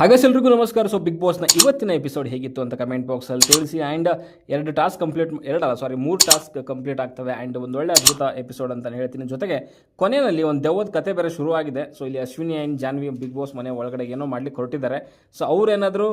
ಹಾಗೆ ಎಲ್ರಿಗೂ ನಮಸ್ಕಾರ. ಸೊ ಬಿಗ್ ಬಾಸ್ನ ಇವತ್ತಿನ ಎಪಿಸೋಡ್ ಹೇಗಿತ್ತು ಅಂತ ಕಮೆಂಟ್ ಬಾಕ್ಸಲ್ಲಿ ತಿಳಿಸಿ. ಆ್ಯಂಡ್ ಎರಡು ಟಾಸ್ಕ್ ಕಂಪ್ಲೀಟ್ ಎರಡಲ್ಲ ಸಾರಿ ಮೂರು ಟಾಸ್ಕ್ ಕಂಪ್ಲೀಟ್ ಆಗ್ತವೆ. ಆ್ಯಂಡ್ ಒಂದು ಒಳ್ಳೆ ಅದ್ಭುತ ಎಪಿಸೋಡ್ ಅಂತ ಹೇಳ್ತೀನಿ. ಜೊತೆಗೆ ಕೊನೆಯಲ್ಲಿ ಒಂದು ದೆವ್ವದ ಕತೆ ಬೇರೆ ಶುರುವಾಗಿದೆ. ಸೊ ಇಲ್ಲಿ Ashwini and Janhvi Bigg Boss ಮನೆ ಒಳಗಡೆ ಏನೋ ಮಾಡ್ಲಿಕ್ಕೆ ಹೊರಟಿದ್ದಾರೆ. ಸೊ ಅವರೇನಾದರೂ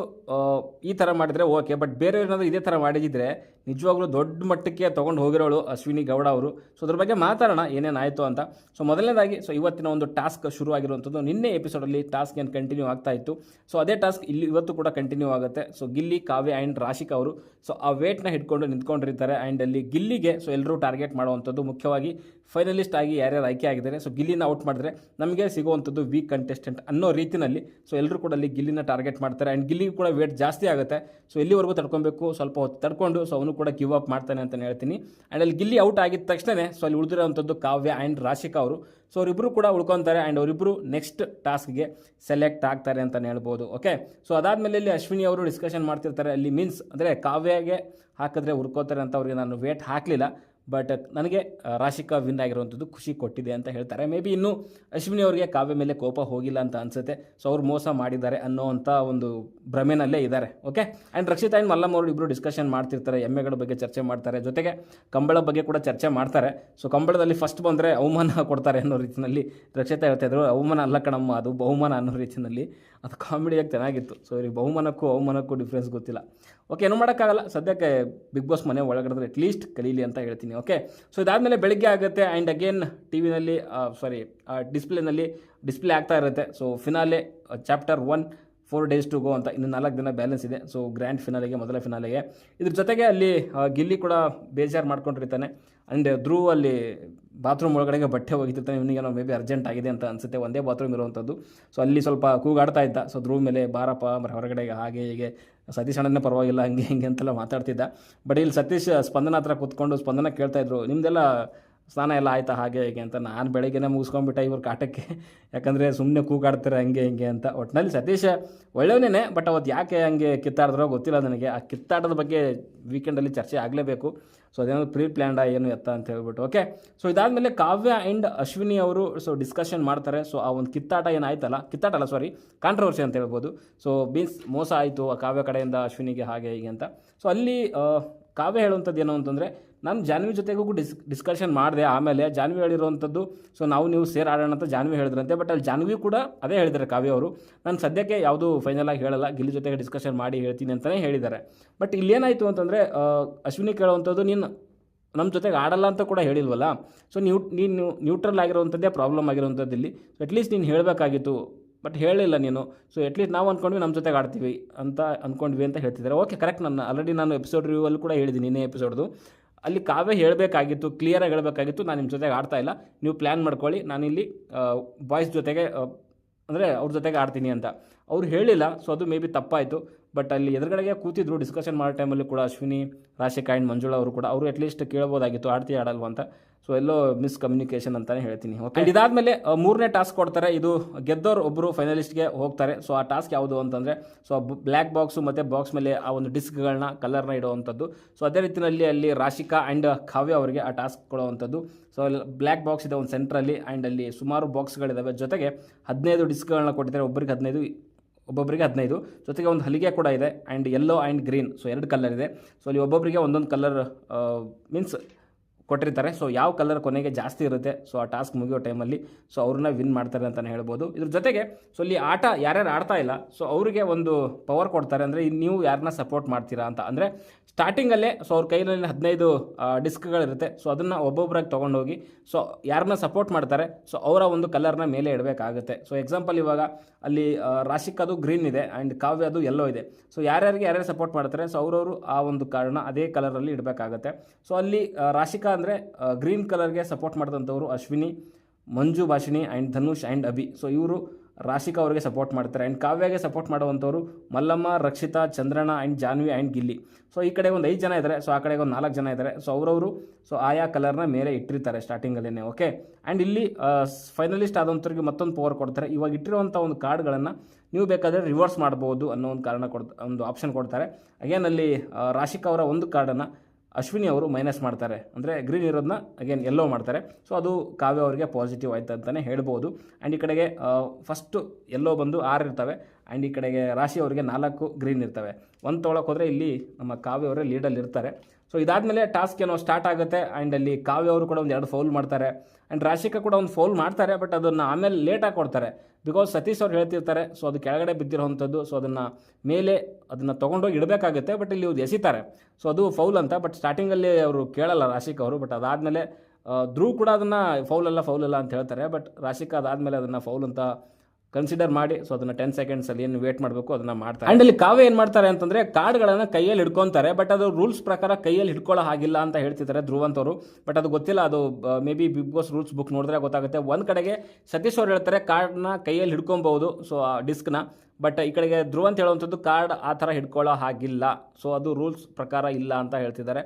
ಈ ಥರ ಮಾಡಿದರೆ ಓಕೆ ಬಟ್ ಬೇರೆ ಏನಾದರೂ ಇದೇ ಥರ ಮಾಡಿದ್ರೆ ನಿಜವಾಗ್ಲೂ ದೊಡ್ಡ ಮಟ್ಟಕ್ಕೆ ತೊಗೊಂಡು ಹೋಗಿರೋಳು ಅಶ್ವಿನಿ ಗೌಡ ಅವರು. ಸೊ ಅದ್ರ ಬಗ್ಗೆ ಮಾತಾಡೋಣ ಏನೇನಾಯಿತು ಅಂತ. ಸೊ ಮೊದಲನೇದಾಗಿ ಸೊ ಇವತ್ತಿನ ಒಂದು ಟಾಸ್ಕ್ ಶುರುವಾಗಿರುವಂಥದ್ದು ನಿನ್ನೆ ಎಪಿಸೋಡಲ್ಲಿ ಟಾಸ್ಕ್ ಏನು ಕಂಟಿನ್ಯೂ ಆಗ್ತಾ ಇತ್ತು. ಸೊ ಅದೇ ಟಾಸ್ಕ್ ಇಲ್ಲಿ ಇವತ್ತು ಕೂಡ ಕಂಟಿನ್ಯೂ ಆಗುತ್ತೆ. ಸೊ ಗಿಲ್ಲಿ, ಕಾವ್ಯ ಆ್ಯಂಡ್ ರಾಶಿಕಾ ಅವರು. ಸೊ ಆ ವೇಟ್ನ ಹಿಡ್ಕೊಂಡು ನಿಂತ್ಕೊಂಡಿರ್ತಾರೆ. ಆ್ಯಂಡ್ ಅಲ್ಲಿ ಗಿಲ್ಲಿಗೆ ಸೊ ಎಲ್ಲರೂ ಟಾರ್ಗೆಟ್ ಮಾಡುವಂಥದ್ದು ಮುಖ್ಯವಾಗಿ ಫೈನಲಿಸ್ಟ್ ಆಗಿ ಯಾರ್ಯಾರು ಆಯ್ಕೆ ಆಗಿದ್ದಾರೆ. ಸೊ ಗಿಲ್ಲಿನ ಔಟ್ ಮಾಡಿದ್ರೆ ನಮಗೆ ಸಿಗುವಂಥದ್ದು ವೀಕ್ ಕಂಟೆಸ್ಟೆಂಟ್ ಅನ್ನೋ ರೀತಿಯಲ್ಲಿ ಸೊ ಎಲ್ಲರೂ ಕೂಡ ಅಲ್ಲಿ ಗಿಲ್ಲಿನ ಟಾರ್ಗೆಟ್ ಮಾಡ್ತಾರೆ. ಆ್ಯಂಡ್ ಗಿಲ್ಲಿಗೆ ಕೂಡ ವೇಟ್ ಜಾಸ್ತಿ ಆಗುತ್ತೆ. ಸೊ ಎಲ್ಲಿವರೆಗೂ ತಡ್ಕೊಬೇಕು? ಸ್ವಲ್ಪ ಹೊತ್ತು ತಡ್ಕೊಂಡು ಸೊ ಅವನು ಕೂಡ ಗಿವ್ ಅಪ್ ಮಾಡ್ತಾನೆ ಅಂತ ಹೇಳ್ತೀನಿ. ಆ್ಯಂಡ್ ಅಲ್ಲಿ ಗಿಲ್ಲಿ ಔಟ್ ಆಗಿದ ತಕ್ಷಣ ಸೊ ಅಲ್ಲಿ ಉಳಿದಿರೋವಂಥದ್ದು ಕಾವ್ಯ ಆ್ಯಂಡ್ ರಾಶಿಕಾ ಅವರು. ಸೊ ಅವರಿಬ್ಬರು ಕೂಡ ಉಳ್ಕೊತಾರೆ ಆ್ಯಂಡ್ ಅವರಿಬ್ಬರು ನೆಕ್ಸ್ಟ್ ಟಾಸ್ಕ್ಗೆ ಸೆಲೆಕ್ಟ್ ಆಗ್ತಾರೆ ಅಂತಲೇ ಹೇಳ್ಬೋದು. ಓಕೆ ಸೊ ಅದಾದಮೇಲೆ ಇಲ್ಲಿ ಅಶ್ವಿನಿ ಅವರು ಡಿಸ್ಕಷನ್ ಮಾಡ್ತಿರ್ತಾರೆ. ಅಲ್ಲಿ ಮೀನ್ಸ್ ಅಂದರೆ ಕಾವ್ಯಗೆ ಹಾಕಿದ್ರೆ ಉರ್ಕೋತಾರೆ ಅಂತ ಅವ್ರಿಗೆ ನಾನು ವೇಟ್ ಹಾಕಲಿಲ್ಲ. ಬಟ್ ನನಗೆ ರಾಶಿಕಾ ವಿನ್ ಆಗಿರುವಂಥದ್ದು ಖುಷಿ ಕೊಟ್ಟಿದೆ ಅಂತ ಹೇಳ್ತಾರೆ. ಮೇ ಬಿ ಇನ್ನೂ ಅಶ್ವಿನಿ ಅವರಿಗೆ ಕಾವ್ಯ ಮೇಲೆ ಕೋಪ ಹೋಗಿಲ್ಲ ಅಂತ ಅನ್ಸುತ್ತೆ. ಸೊ ಅವ್ರು ಮೋಸ ಮಾಡಿದ್ದಾರೆ ಅನ್ನೋವಂಥ ಒಂದು ಭ್ರಮೆನಲ್ಲೇ ಇದ್ದಾರೆ. Okay and Rakshita and Mallamma ಅವರು ಇಬ್ಬರು ಡಿಸ್ಕಷನ್ ಮಾಡ್ತಿರ್ತಾರೆ, ಎಮ್ಮೆಗಳ ಬಗ್ಗೆ ಚರ್ಚೆ ಮಾಡ್ತಾರೆ. ಜೊತೆಗೆ ಕಂಬಳ ಬಗ್ಗೆ ಕೂಡ ಚರ್ಚೆ ಮಾಡ್ತಾರೆ. ಸೊ ಕಂಬಳದಲ್ಲಿ ಫಸ್ಟ್ ಬಂದರೆ ಅವಮಾನ ಕೊಡ್ತಾರೆ ಅನ್ನೋ ರೀತಿಯಲ್ಲಿ ರಕ್ಷಿತಾ ಹೇಳ್ತಾ ಇದ್ರು. ಅವಮಾನ ಅಲ್ಲ ಕಣಮ್ಮ, ಅದು ಬಹುಮಾನ ಅನ್ನೋ ರೀತಿಯಲ್ಲಿ ಅದು ಕಾಮಿಡಿಯಾಗಿ ಚೆನ್ನಾಗಿತ್ತು. ಸೊ ಇವ್ರಿಗೆ ಬಹುಮಾನಕ್ಕೂ ಅವಮಾನಕ್ಕೂ ಡಿಫ್ರೆನ್ಸ್ ಗೊತ್ತಿಲ್ಲ. ಓಕೆ ಏನು ಮಾಡೋಕ್ಕಾಗಲ್ಲ. ಸದ್ಯಕ್ಕೆ ಬಿಗ್ ಬಾಸ್ ಮನೆ ಒಳಗಡೆ ಅಟ್ಲೀಸ್ಟ್ ಕಲೀಲಿ ಅಂತ ಹೇಳ್ತೀನಿ. ಓಕೆ ಸೊ ಇದಾದಮೇಲೆ ಬೆಳಗ್ಗೆ ಆಗುತ್ತೆ ಆ್ಯಂಡ್ ಅಗೇನ್ ಟಿ ವಿನಲ್ಲಿ ಸಾರಿ ಡಿಸ್ಪ್ಲೇನಲ್ಲಿ ಡಿಸ್ಪ್ಲೇ ಆಗ್ತಾ ಇರುತ್ತೆ. So finale chapter one four days to go ಅಂತ ಇನ್ನು ನಾಲ್ಕು ದಿನ ಬ್ಯಾಲೆನ್ಸ್ ಇದೆ. ಸೊ ಗ್ರ್ಯಾಂಡ್ ಫಿನಾಲೆಗೆ ಮೊದಲ ಫಿನಾಲೆಗೆ ಇದ್ರ ಜೊತೆಗೆ ಅಲ್ಲಿ ಗಿಲ್ಲಿ ಕೂಡ ಬೇಜಾರು ಮಾಡ್ಕೊಂಡಿರ್ತಾನೆ. ಆ್ಯಂಡ್ ಧ್ರುವ ಅಲ್ಲಿ ಬಾತ್ರೂಮ್ ಒಳಗಡೆಗೆ ಬಟ್ಟೆ ಹೋಗಿರ್ತಾನೆ ಇವನಿಗೇನೋ ಮೇ ಬಿ ಅರ್ಜೆಂಟ್ ಆಗಿದೆ ಅಂತ ಅನಿಸುತ್ತೆ. ಒಂದೇ ಬಾತ್ರೂಮ್ ಇರುವಂಥದ್ದು. ಸೊ ಅಲ್ಲಿ ಸ್ವಲ್ಪ ಕೂಗಾಡ್ತಾ ಇದ್ದ. ಸೊ ಧ್ರುವ್ ಮೇಲೆ ಬಾರಪ್ಪ ಹೊರಗಡೆಗೆ ಹಾಗೆ ಹೀಗೆ. ಸತೀಶ್ ಅಣ್ಣನೇ ಪರವಾಗಿಲ್ಲ, ಹಂಗೆ ಹಿಂಗೆ ಅಂತೆಲ್ಲ ಮಾತಾಡ್ತಿದ್ದ. ಬಟ್ ಇಲ್ಲಿ ಸತೀಶ್ ಸ್ಪಂದನ ಹತ್ರ ಕೂತ್ಕೊಂಡು ಸ್ಪಂದನ ಕೇಳ್ತಾಯಿದ್ರು ನಿಮ್ದೆಲ್ಲ ಸ್ನಾನ ಎಲ್ಲ ಆಯ್ತಾ, ಹಾಗೆ ಹೀಗೆ ಅಂತ ನಾನು ಬೆಳಗ್ಗೆನೇ ಮುಗಿಸ್ಕೊಂಡ್ಬಿಟ್ಟೆ ಇವ್ರ ಕಾಟಕ್ಕೆ. ಯಾಕಂದರೆ ಸುಮ್ಮನೆ ಕೂಗಾಡ್ತಾರೆ ಹಂಗೆ ಹಿಂಗೆ ಅಂತ. ಒಟ್ಟಿನಲ್ಲಿ ಸತೀಶ್ ಒಳ್ಳೆಯವನೇ ಬಟ್ ಅವತ್ತು ಯಾಕೆ ಹಂಗೆ ಕಿತ್ತಾಡಿದ್ರೋ ಗೊತ್ತಿಲ್ಲ ನನಗೆ. ಆ ಕಿತ್ತಾಟದ ಬಗ್ಗೆ ವೀಕೆಂಡಲ್ಲಿ ಚರ್ಚೆ ಆಗಲೇಬೇಕು. ಸೊ ಅದೇನಾದ್ರು ಪ್ರೀ ಪ್ಲ್ಯಾಂಡ ಏನು ಎತ್ತ ಅಂತ ಹೇಳ್ಬಿಟ್ಟು. ಓಕೆ ಸೊ ಇದಾದಮೇಲೆ ಕಾವ್ಯ ಆ್ಯಂಡ್ ಅಶ್ವಿನಿ ಅವರು ಸೊ ಡಿಸ್ಕಷನ್ ಮಾಡ್ತಾರೆ. ಸೊ ಆ ಒಂದು ಕಿತ್ತಾಟ ಏನಾಯ್ತಲ್ಲ? ಕಿತ್ತಾಟ ಅಲ್ಲ ಸಾರಿ ಕಾಂಟ್ರವರ್ಸಿ ಅಂತ ಹೇಳ್ಬೋದು. ಸೊ ಮೀನ್ಸ್ ಮೋಸ ಆಯಿತು ಆ ಕಾವ್ಯ ಕಡೆಯಿಂದ ಅಶ್ವಿನಿಗೆ ಹಾಗೆ ಹೀಗೆ ಅಂತ. ಸೊ ಅಲ್ಲಿ ಕಾವ್ಯ ಹೇಳುವಂಥದ್ದು ಏನು ಅಂತಂದರೆ ನಾನು ಜಾನ್ವಿ ಜೊತೆಗೂ ಡಿಸ್ ಡಿಸ್ಕಷನ್ ಮಾಡಿದೆ. ಆಮೇಲೆ ಜಾನ್ವಿ ಹೇಳಿರುವಂಥದ್ದು ಸೊ ನಾವು ನೀವು ಸೇರ್ ಆಡೋಣ ಅಂತ ಜಾನ್ವಿ ಹೇಳಿದ್ರಂತೆ ಬಟ್ ಅಲ್ಲಿ ಜಾನ್ವಿ ಕೂಡ ಅದೇ ಹೇಳಿದ್ದಾರೆ ಕಾವ್ಯ ಅವರು. ನಾನು ಸದ್ಯಕ್ಕೆ ಯಾವುದು ಫೈನಲ್ ಆಗಿ ಹೇಳಲ್ಲ, ಗಿಲ್ಲಿ ಜೊತೆಗೆ ಡಿಸ್ಕಷನ್ ಮಾಡಿ ಹೇಳ್ತೀನಿ ಅಂತಲೇ ಹೇಳಿದ್ದಾರೆ. ಬಟ್ ಇಲ್ಲೇನಾಯಿತು ಅಂತಂದರೆ ಅಶ್ವಿನಿ ಕೇಳುವಂಥದ್ದು, ನೀನು ನಮ್ಮ ಜೊತೆಗೆ ಆಡಲ್ಲ ಅಂತ ಕೂಡ ಹೇಳಿಲ್ವಲ್ಲ? ಸೊ ನೀವು, ನೀನು ನ್ಯೂಟ್ರಲ್ ಆಗಿರುವಂಥದ್ದೇ ಪ್ರಾಬ್ಲಮ್ ಆಗಿರುವಂಥದ್ದು ಇಲ್ಲಿ. ಸೊ ಅಟ್ಲೀಸ್ಟ್ ನೀನು ಹೇಳಬೇಕಾಗಿತ್ತು ಬಟ್ ಹೇಳಿಲ್ಲ ನೀನು. ಸೊ ಅಟ್ಲೀಸ್ಟ್ ನಾವು ಅಂದ್ಕೊಂಡ್ವಿ ನಮ್ಮ ಜೊತೆಗೆ ಆಡ್ತೀವಿ ಅಂತ ಅಂದ್ಕೊಂಡ್ವಿ ಅಂತ ಹೇಳ್ತಿದ್ದಾರೆ. ಓಕೆ ಕರೆಕ್ಟ್ ನಾನು ಆಲ್ರೆಡಿ ನಾನು ಎಪಿಸೋಡ್ ರಿವ್ಯೂವಲ್ಲಿ ಕೂಡ ಹೇಳಿದ್ದೀನಿ ನಿನ್ನೆ ಎಪಿಸೋಡ್ದು ಅಲ್ಲಿ ಕಾವೇ ಹೇಳಬೇಕಾಗಿತ್ತು ಕ್ಲಿಯರಾಗಿ ಹೇಳಬೇಕಾಗಿತ್ತು, ನಾನು ನಿಮ್ಮ ಜೊತೆಗೆ ಆಡ್ತಾ ಇಲ್ಲ. ನೀವು ಪ್ಲ್ಯಾನ್ ಮಾಡ್ಕೊಳ್ಳಿ. ನಾನಿಲ್ಲಿ ಬಾಯ್ಸ್ ಜೊತೆಗೆ ಅಂದರೆ ಅವ್ರ ಜೊತೆಗೆ ಆಡ್ತೀನಿ ಅಂತ. ಅವ್ರು ಹೇಳಿಲ್ಲ ಸೊ ಅದು ಮೇ ಬಿ ತಪ್ಪಾಯಿತು. ಬಟ್ ಅಲ್ಲಿ ಎದುರುಗಡೆಗೆ ಕೂತಿದ್ರು ಡಿಸ್ಕಷನ್ ಮಾಡೋ ಟೈಮಲ್ಲಿ ಕೂಡ ಅಶ್ವಿನಿ, ರಾಶಿಕಾ ಆ್ಯಂಡ್ ಮಂಜುಳಾ ಅವರು ಕೂಡ ಅವರು ಅಟ್ಲೀಸ್ಟ್ ಕೇಳ್ಬೋದಾಗಿತ್ತು ಆಡ್ತಿ ಆಡಲ್ವ ಅಂತ. ಸೊ ಎಲ್ಲೋ ಮಿಸ್ ಕಮ್ಯುನಿಕೇಷನ್ ಅಂತಲೇ ಹೇಳ್ತೀನಿ ಓಕೆ ಇದಾದಮೇಲೆ ಮೂರನೇ ಟಾಸ್ಕ್ ಕೊಡ್ತಾರೆ. ಇದು ಗೆದ್ದವ್ರು ಒಬ್ಬರು ಫೈನಲಿಸ್ಟ್ಗೆ ಹೋಗ್ತಾರೆ. ಸೊ ಆ ಟಾಸ್ಕ್ ಯಾವುದು ಅಂತಂದರೆ ಸೊ ಬ್ಲ್ಯಾಕ್ ಬಾಕ್ಸು ಮತ್ತು ಬಾಕ್ಸ್ ಮೇಲೆ ಆ ಒಂದು ಡಿಸ್ಕ್ಗಳನ್ನ ಕಲರ್ನ ಇಡುವಂಥದ್ದು. ಸೊ ಅದೇ ರೀತಿಯಲ್ಲಿ ಅಲ್ಲಿ ರಾಶಿಕಾ ಆ್ಯಂಡ್ ಕಾವ್ಯ ಅವರಿಗೆ ಆ ಟಾಸ್ಕ್ ಕೊಡುವಂಥದ್ದು. ಸೊ ಅಲ್ಲಿ ಬ್ಲ್ಯಾಕ್ ಬಾಕ್ಸ್ ಇದೆ ಒಂದು ಸೆಂಟ್ರಲ್ಲಿ ಆ್ಯಂಡ್ ಅಲ್ಲಿ ಸುಮಾರು ಬಾಕ್ಸ್ಗಳಿದ್ದಾವೆ ಜೊತೆಗೆ ಹದಿನೈದು ಡಿಸ್ಕ್ಗಳನ್ನ ಕೊಟ್ಟಿದ್ದಾರೆ. ಒಬ್ಬರಿಗೆ ಹದಿನೈದು ಒಬ್ಬೊಬ್ಬರಿಗೆ ಹದಿನೈದು, ಜೊತೆಗೆ ಒಂದು ಹಲಿಗೆ ಕೂಡ ಇದೆ and yellow and green so ಎರಡು ಕಲರ್ ಇದೆ. ಸೊ ಅಲ್ಲಿ ಒಬ್ಬೊಬ್ಬರಿಗೆ ಒಂದೊಂದು ಕಲರ್ ಮೀನ್ಸ್ ಕೊಟ್ಟಿರ್ತಾರೆ. ಸೊ ಯಾವ ಕಲರ್ ಕೊನೆಗೆ ಜಾಸ್ತಿ ಇರುತ್ತೆ? ಸೊ ಆ ಟಾಸ್ಕ್ ಮುಗಿಯೋ ಟೈಮಲ್ಲಿ ಸೊ ಅವ್ರನ್ನ ವಿನ್ ಮಾಡ್ತಾರೆ ಅಂತಲೇ ಹೇಳ್ಬೋದು. ಇದ್ರ ಜೊತೆಗೆ ಸೊ ಇಲ್ಲಿ ಆಟ ಯಾರ್ಯಾರು ಆಡ್ತಾ ಇಲ್ಲ ಸೊ ಅವರಿಗೆ ಒಂದು ಪವರ್ ಕೊಡ್ತಾರೆ ಅಂದರೆ ನೀವು ಯಾರನ್ನ ಸಪೋರ್ಟ್ ಮಾಡ್ತೀರಾ ಅಂತ. ಅಂದರೆ ಸ್ಟಾರ್ಟಿಂಗಲ್ಲೇ ಸೊ ಅವ್ರ ಕೈಯಲ್ಲಿ ಹದಿನೈದು ಡಿಸ್ಕ್ಗಳಿರುತ್ತೆ ಸೊ ಅದನ್ನು ಒಬ್ಬೊಬ್ಬರಾಗಿ ತೊಗೊಂಡೋಗಿ ಸೊ ಯಾರನ್ನ ಸಪೋರ್ಟ್ ಮಾಡ್ತಾರೆ ಸೊ ಅವರ ಒಂದು ಕಲರ್ನ ಮೇಲೆ ಇಡಬೇಕಾಗುತ್ತೆ. ಸೊ ಎಕ್ಸಾಂಪಲ್ ಇವಾಗ, ಅಲ್ಲಿ ರಾಶಿಕ್ ಅದು ಗ್ರೀನ್ ಇದೆ ಆ್ಯಂಡ್ ಕಾವ್ಯ ಅದು ಎಲ್ಲೋ ಇದೆ. ಸೊ ಯಾರ್ಯಾರಿಗೆ ಯಾರ್ಯಾರು ಸಪೋರ್ಟ್ ಮಾಡ್ತಾರೆ ಸೊ ಅವರವರು ಆ ಒಂದು ಕಾರಣ ಅದೇ ಕಲರಲ್ಲಿ ಇಡಬೇಕಾಗುತ್ತೆ. ಸೊ ಅಲ್ಲಿ ರಾಶಿಕಾ ಅಂದರೆ ಗ್ರೀನ್ ಕಲರ್ಗೆ support ಮಾಡಿದಂಥವ್ರು Ashwini, Manju Bhashini and Dhanush and Abhi. So ಇವರು ರಾಶಿಕಾ ಅವರಿಗೆ ಸಪೋರ್ಟ್ ಮಾಡ್ತಾರೆ. ಆ್ಯಂಡ್ ಕಾವ್ಯಗೆ support ಮಾಡುವಂಥವ್ರು Mallamma, Rakshita, Chandranna and Janhvi and Gilli. So ಈ ಕಡೆ ಒಂದು ಐದು ಜನ ಇದ್ದಾರೆ ಸೊ ಆ ಕಡೆಗೆ ಒಂದು ನಾಲ್ಕು ಜನ ಇದ್ದಾರೆ ಸೊ ಅವರವರು ಸೊ ಆಯಾ ಕಲರ್ನ ಮೇಲೆ ಇಟ್ಟಿರ್ತಾರೆ ಸ್ಟಾರ್ಟಿಂಗಲ್ಲೇ ಓಕೆ ಆ್ಯಂಡ್ ಇಲ್ಲಿ ಫೈನಲಿಸ್ಟ್ ಆದಂಥವ್ರಿಗೆ ಮತ್ತೊಂದು ಪವರ್ ಕೊಡ್ತಾರೆ. ಇವಾಗ ಇಟ್ಟಿರುವಂಥ ಒಂದು ಕಾರ್ಡ್ಗಳನ್ನು ನೀವು ಬೇಕಾದರೆ ರಿವರ್ಸ್ ಮಾಡ್ಬೋದು ಅನ್ನೋ ಒಂದು ಕಾರಣ ಕೊಡ್ತಾ, ಒಂದು ಆಪ್ಷನ್ ಕೊಡ್ತಾರೆ. ಅಗೇನ್ ಅಲ್ಲಿ ರಾಶಿಕಾ ಅವರ ಒಂದು ಕಾರ್ಡನ್ನು ಅಶ್ವಿನಿ ಅವರು ಮೈನಸ್ ಮಾಡ್ತಾರೆ. ಅಂದರೆ ಗ್ರೀನ್ ಇರೋದನ್ನ ಅಗೇನ್ ಎಲ್ಲೋ ಮಾಡ್ತಾರೆ. ಸೊ ಅದು ಕಾವ್ಯ ಅವರಿಗೆ ಪಾಸಿಟಿವ್ ಆಯ್ತು ಅಂತಲೇ ಹೇಳ್ಬೋದು. ಆ್ಯಂಡ್ ಈ ಕಡೆಗೆ ಫಸ್ಟು ಎಲ್ಲೋ ಬಂದು ಆರು ಇರ್ತವೆ. ಆ್ಯಂಡ್ ಈ ಕಡೆಗೆ ರಾಶಿ ಅವರಿಗೆ ನಾಲ್ಕು ಗ್ರೀನ್ ಇರ್ತವೆ. ಒಂದು ತೊಗೊಳಕ್ಕೆ ಹೋದರೆ ಇಲ್ಲಿ ನಮ್ಮ ಕಾವ್ಯ ಅವರೇ ಲೀಡಲ್ಲಿ ಇರ್ತಾರೆ ಸೊ ಇದಾದಮೇಲೆ ಟಾಸ್ಕ್ ಏನೋ ಸ್ಟಾರ್ಟ್ ಆಗುತ್ತೆ ಆ್ಯಂಡ್ ಅಲ್ಲಿ ಕಾವ್ಯ ಅವರು ಕೂಡ ಒಂದು ಎರಡು ಫೌಲ್ ಮಾಡ್ತಾರೆ. ಆ್ಯಂಡ್ ರಾಶಿಕಾ ಕೂಡ ಒಂದು ಫೌಲ್ ಮಾಡ್ತಾರೆ ಬಟ್ ಅದನ್ನು ಆಮೇಲೆ ಲೇಟಾಗಿ ಕೊಡ್ತಾರೆ. ಬಿಕಾಸ್ ಸತೀಶ್ ಅವ್ರು ಹೇಳ್ತಿರ್ತಾರೆ ಸೊ ಅದು ಕೆಳಗಡೆ ಬಿದ್ದಿರೋವಂಥದ್ದು ಸೊ ಅದನ್ನು ಮೇಲೆ ಅದನ್ನು ತೊಗೊಂಡೋಗಿ ಇಡಬೇಕಾಗುತ್ತೆ ಬಟ್ ಇಲ್ಲಿ ಇವ್ರು ಎಸಿತಾರೆ. ಸೊ ಅದು ಫೌಲ್ ಅಂತ ಬಟ್ ಸ್ಟಾರ್ಟಿಂಗಲ್ಲಿ ಅವರು ಕೇಳಲ್ಲ ರಾಶಿಕಾ ಅವರು ಬಟ್ ಅದಾದಮೇಲೆ ಧ್ರುವ್ ಕೂಡ ಅದನ್ನು ಫೌಲ್ ಅಲ್ಲ ಫೌಲ್ ಅಲ್ಲ ಅಂತ ಹೇಳ್ತಾರೆ ಬಟ್ ರಾಶಿಕಾ ಅದಾದಮೇಲೆ ಅದನ್ನು ಫೌಲ್ ಅಂತ ಕನ್ಸಿಡರ್ ಮಾಡಿ. ಸೊ ಅದನ್ನ ಟೆನ್ ಸೆಕೆಂಡ್ಸಲ್ಲಿ ಏನು ವೇಟ್ ಮಾಡಬೇಕು, ಅದನ್ನ ಮಾಡ್ತಾರೆ. ಆ್ಯಂಡ್ ಅಲ್ಲಿ ಕಾವೇ ಏನು ಮಾಡ್ತಾರೆ ಅಂತಂದ್ರೆ ಕಾರ್ಡ್ಗಳನ್ನು ಕೈಯಲ್ಲಿ ಹಿಡ್ಕೊಂತಾರೆ ಬಟ್ ಅದು ರೂಲ್ಸ್ ಪ್ರಕಾರ ಕೈಯಲ್ಲಿ ಹಿಡ್ಕೊಳ್ಳೋ ಹಾಗಿಲ್ಲ ಅಂತ ಹೇಳ್ತಿದ್ದಾರೆ ಧ್ರುವಂತವರು ಬಟ್ ಅದು ಗೊತ್ತಿಲ್ಲ, ಅದು maybe Bigg Boss rules book ನೋಡಿದ್ರೆ ಗೊತ್ತಾಗುತ್ತೆ. ಒಂದು ಕಡೆಗೆ ಸತೀಶ್ ಅವ್ರು ಹೇಳ್ತಾರೆ ಕಾರ್ಡ್ನ ಕೈಯಲ್ಲಿ ಹಿಡ್ಕೊಬಹುದು ಸೊ ಆ ಡಿಸ್ಕ್ನ ಬಟ್ ಈ ಕಡೆಗೆ ಧ್ರುವಂತ ಹೇಳುವಂಥದ್ದು ಕಾರ್ಡ್ ಆ ಥರ ಹಿಡ್ಕೊಳ್ಳೋ ಹಾಗಿಲ್ಲ. ಸೊ ಅದು ರೂಲ್ಸ್ ಪ್ರಕಾರ ಇಲ್ಲ ಅಂತ ಹೇಳ್ತಿದ್ದಾರೆ.